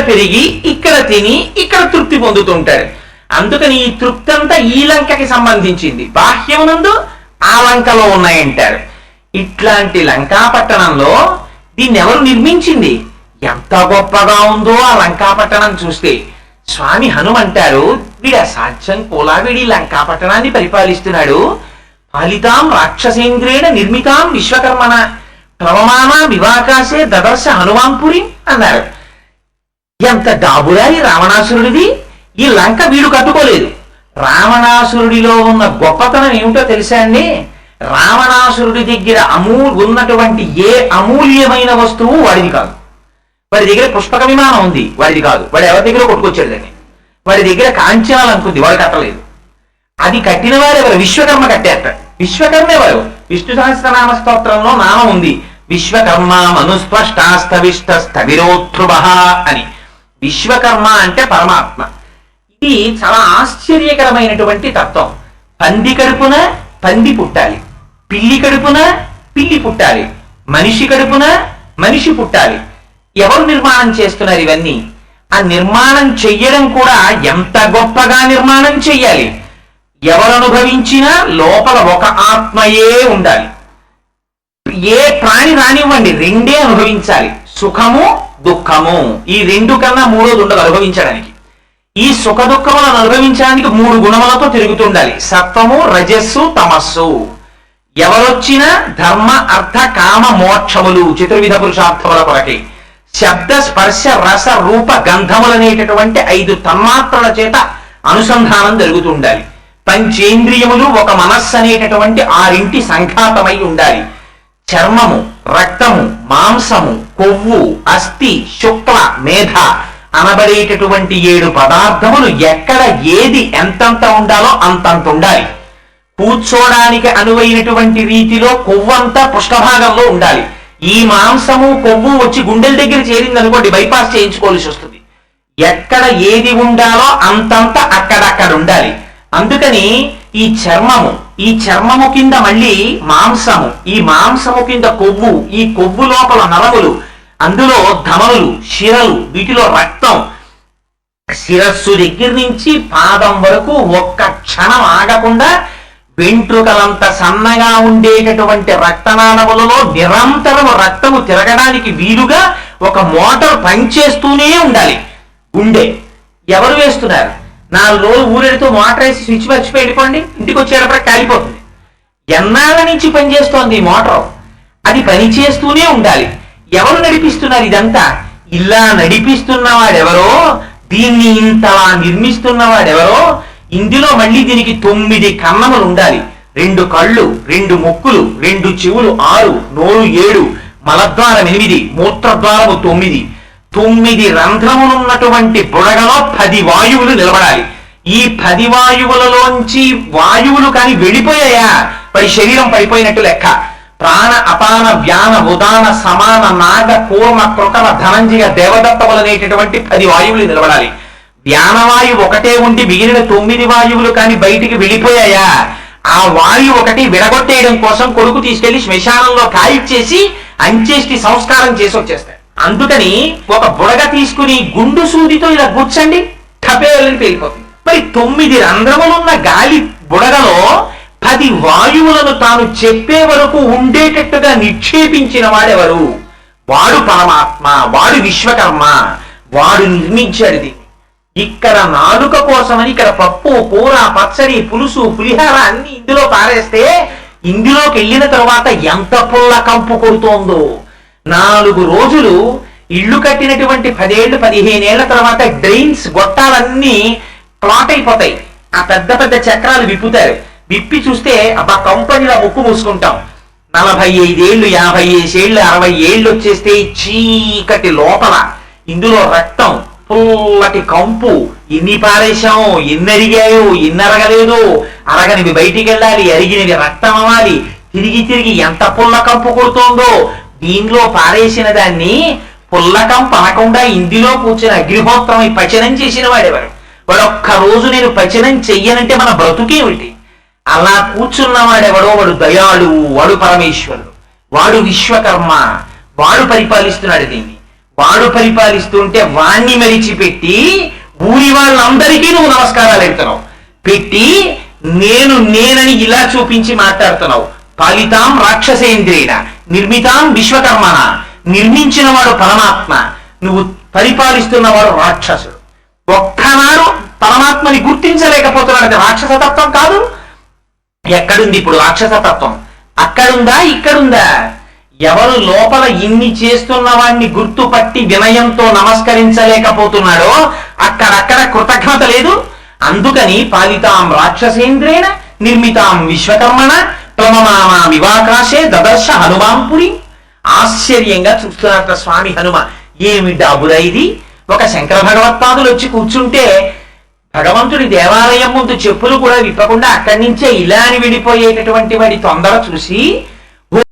పెరిగి ఇక్కడ తిని ఇక్కడ తృప్తి పొందుతుంటాడు అందుకని ఈ తృప్తి అంతా ఈ లంకకి సంబంధించింది. బాహ్యమునందు ఆ లంకలో ఉన్నాయంటారు. ఇట్లాంటి లంకాపట్టణంలో దీన్ని ఎవరు నిర్మించింది? ఎంత గొప్పగా ఉందో ఆ లంకాపట్టణం చూస్తే. స్వామి హనుమంటారు వీడు అసాధ్యం కూడా లంకాపట్టణాన్ని పరిపాలిస్తున్నాడు. ఫలితాం రాక్షసేంద్రేణ నిర్మితాం విశ్వకర్మణ. ప్రవమానా వివాకాశే దదర్శ హనుమాన్పురి అన్నారు. ఎంత డాబురాయి రావణాసురుడిది? ఈ లంక వీడు కట్టుకోలేదు. రావణాసురుడిలో ఉన్న గొప్పతనం ఏమిటో తెలుసా అండి? రావణాసురుడి దగ్గర అమూ ఉన్నటువంటి ఏ అమూల్యమైన వస్తువు వాడిది కాదు. వాడి దగ్గర పుష్పక విమానం ఉంది వాడిది కాదు. వాడు ఎవరి దగ్గర కొట్టుకొచ్చాడు దాన్ని వాడి దగ్గర కాంచనాలు అనుకుంది వాడు కట్టలేదు. అది కట్టిన వారు ఎవరు? విశ్వకర్మ కట్టారట విశ్వకర్మ ఎవరు? విష్ణు సహస్రనామ స్తోత్రంలో నామం ఉంది. విశ్వకర్మ మనుస్పష్టాస్తవిష్ట స్థవిరోత్రుభ అని. విశ్వకర్మ అంటే పరమాత్మ. ఇది చాలా ఆశ్చర్యకరమైనటువంటి తత్వం. పంది కడుపున పంది పుట్టాలి. పిల్లి కడుపున పిల్లి పుట్టాలి. మనిషి కడుపున మనిషి పుట్టాలి. ఎవరు నిర్మాణం చేస్తున్నారు ఇవన్నీ? ఆ నిర్మాణం చెయ్యడం కూడా ఎంత గొప్పగా నిర్మాణం చెయ్యాలి? ఎవరు అనుభవించినా లోపల ఒక ఆత్మయే ఉండాలి. ఏ ప్రాణి రానివ్వండి రెండే అనుభవించాలి. సుఖము దుఃఖము. ఈ రెండు కన్నా మూడోది ఉండదు అనుభవించడానికి. ఈ సుఖ దుఃఖములను అనుభవించడానికి మూడు గుణములతో తిరుగుతుండాలి సత్వము రజస్సు తమస్సు. ఎవరొచ్చినా ధర్మ అర్థ కామ మోక్షములు చతుర్విధ పురుషార్థముల కొరకే. శబ్ద స్పర్శ రస రూప గంధములనేటటువంటి ఐదు తన్మాత్రల చేత అనుసంధానం జరుగుతుండాలి పంచేంద్రియములు ఒక మనస్సు అనేటటువంటి ఆరింటి సంఘాతమై ఉండాలి. చర్మము రక్తము మాంసము కొవ్వు అస్థి శుక్ల మేధ అనబడేటటువంటి ఏడు పదార్థములు ఎక్కడ ఏది ఎంతంత ఉండాలో అంతంత ఉండాలి. కూర్చోడానికి అనువైనటువంటి రీతిలో కొవ్వంతా పృష్ఠభాగంలో ఉండాలి. ఈ మాంసము కొవ్వు వచ్చి గుండెల దగ్గర చేరింది అనుకోండి బైపాస్ చేయించుకోవాల్సి వస్తుంది. ఎక్కడ ఏది ఉండాలో అంతంత అక్కడక్కడ ఉండాలి. అందుకని ఈ చర్మము ఈ చర్మము కింద మళ్ళీ మాంసము ఈ మాంసము కింద కొవ్వు ఈ కొవ్వు లోపల నరములు అందులో ధమనులు శిరలు వీటిలో రక్తం. శిరస్సు దగ్గర నుంచి పాదం వరకు ఒక్క క్షణం ఆగకుండా వెంట్రుకలంత సన్నగా ఉండేటటువంటి రక్తనాళములలో నిరంతరం రక్తము తిరగడానికి వీలుగా ఒక మోటార్ పనిచేస్తూనే ఉండాలి. గుండె ఎవరు వేస్తున్నారు? నాలుగు రోజులు ఊరెడుతూ మోటార్ వేసి స్విచ్ మర్చిపోయి వెళ్ళిపోండి. ఇంటికి వచ్చేటప్పుడు కాలిపోతుంది ఎన్నాళ్ళ నుంచి పనిచేస్తోంది ఈ మోటార్? అది పనిచేస్తూనే ఉండాలి. ఎవరు నడిపిస్తున్నారు ఇదంతా? ఇలా నడిపిస్తున్నవాడెవరో దీన్ని ఇంతలా నిర్మిస్తున్నవాడెవరో ఇందులో మళ్ళీ దీనికి తొమ్మిది కన్నములు ఉండాలి. రెండు కళ్ళు రెండు ముక్కులు రెండు చెవులు ఆరు నోరు ఏడు మలద్వారం ఎనిమిది మూత్రద్వారము తొమ్మిది. తొమ్మిది రంధ్రములున్నటువంటి బుడగలో పది వాయువులు నిలబడాలి. ఈ పది వాయువులలోంచి వాయువులు కానీ వెళ్ళిపోయాయా? పై శరీరం పడిపోయినట్టు లెక్క. ప్రాణ అపాన వ్యాన ఉదాన సమాన నాగ కూర్మ కృకల ధనంజయ దేవదత్తములనేటటువంటి పది వాయువులు నిలబడాలి. వ్యానవాయువు ఒకటే ఉండి మిగిలిన తొమ్మిది వాయువులు కానీ బయటికి వెళ్ళిపోయాయా? ఆ వాయువు ఒకటి విడగొట్టేయడం కోసం కొడుకు తీసుకెళ్ళి శ్మశానంలో కాయిచ్చేసి అంచేష్టి సంస్కారం చేసి వచ్చేస్తాడు అందుకని ఒక బుడగ తీసుకుని గుండు సూదితో ఇలా గుచ్చండి టపేలని పేలిపోతుంది. మరి తొమ్మిది రంధ్రములున్న గాలి బుడగలో పది వాయువులను తాను చెప్పే వరకు ఉండేటట్టుగా నిక్షేపించిన వాడెవరు? వాడు పరమాత్మ వాడు విశ్వకర్మ వాడు నిర్మించాడు ఇక్కడ నాలుక కోసమని ఇక్కడ పప్పు కూర పచ్చడి పులుసు పులిహార అన్ని ఇందులో పారేస్తే ఇందులోకి వెళ్ళిన తర్వాత ఎంత పుల్ల కంపు కొడుతోందో. నాలుగు రోజులు ఇల్లు కట్టినటువంటి పదేళ్ళు పదిహేనేళ్ళ తర్వాత డ్రైన్స్ గొట్టాలన్నీ ప్లాట్ అయిపోతాయి. ఆ పెద్ద పెద్ద చక్రాలు విప్పుతారు. విప్పి చూస్తే అబ్బా కంపెనీలో ముక్కు మూసుకుంటాం. నలభై ఐదేళ్ళు యాభై ఏళ్ళు అరవై ఏళ్ళు వచ్చేస్తే చీకటి లోపల ఇందులో రక్తం పుల్లటి కంపు. ఎన్ని పారేశాం? ఎన్ని అరిగాయో? ఎన్ని అరగలేదో? అరగనివి బయటికి వెళ్ళాలి అరిగినవి రక్తం అవ్వాలి. తిరిగి తిరిగి ఎంత పుల్ల కంపు కొడుతోందో దీనిలో పారేసిన దాన్ని పుల్లకం పనకుండా ఇందులో కూర్చుని అగ్నిహోత్రం పచనం చేసిన వాడెవరు? వాడు ఒక్క రోజు నేను పచనం చెయ్యనంటే మన బ్రతుకేమిటి అలా కూర్చున్నవాడెవడో వాడు దయాళువు వాడు పరమేశ్వరుడు. వాడు విశ్వకర్మ వాడు పరిపాలిస్తున్నాడు దీన్ని. వాడు పరిపాలిస్తుంటే వాణ్ణి మరిచిపెట్టి ఊరి వాళ్ళందరికీ నువ్వు నమస్కారాలు పెడుతున్నావు పెట్టి నేను నేనని ఇలా చూపించి మాట్లాడుతున్నావు. ఫలితాం రాక్షసేంద్రియ నిర్మితాం విశ్వకర్మణ నిర్మించిన వాడు పరమాత్మ. నువ్వు పరిపాలిస్తున్నవాడు రాక్షసుడు. ఒక్కనాడు పరమాత్మని గుర్తించలేకపోతున్నాడు అది రాక్షసతత్వం కాదు. ఎక్కడుంది ఇప్పుడు రాక్షసతత్వం అక్కడుందా? ఇక్కడుందా? ఎవరు లోపల ఇన్ని చేస్తున్న వాడిని గుర్తుపట్టి వినయంతో నమస్కరించలేకపోతున్నాడో అక్కడక్కడ కృతజ్ఞత లేదు. అందుకని పాలితాం రాక్షసేంద్రేణ నిర్మితాం విశ్వకర్మణ వివాకాశే దదర్శ హనుమాంపురి ఆశ్చర్యంగా చూస్తున్నట్ట స్వామి హనుమ ఏమి డాబురా ఇది? ఒక శంకర భగవత్పాదులు వచ్చి కూర్చుంటే భగవంతుడి దేవాలయం ముందు చెప్పులు కూడా విప్పకుండా అక్కడి నుంచే ఇలా అని విడిపోయేటటువంటి వాడి తొందర చూసి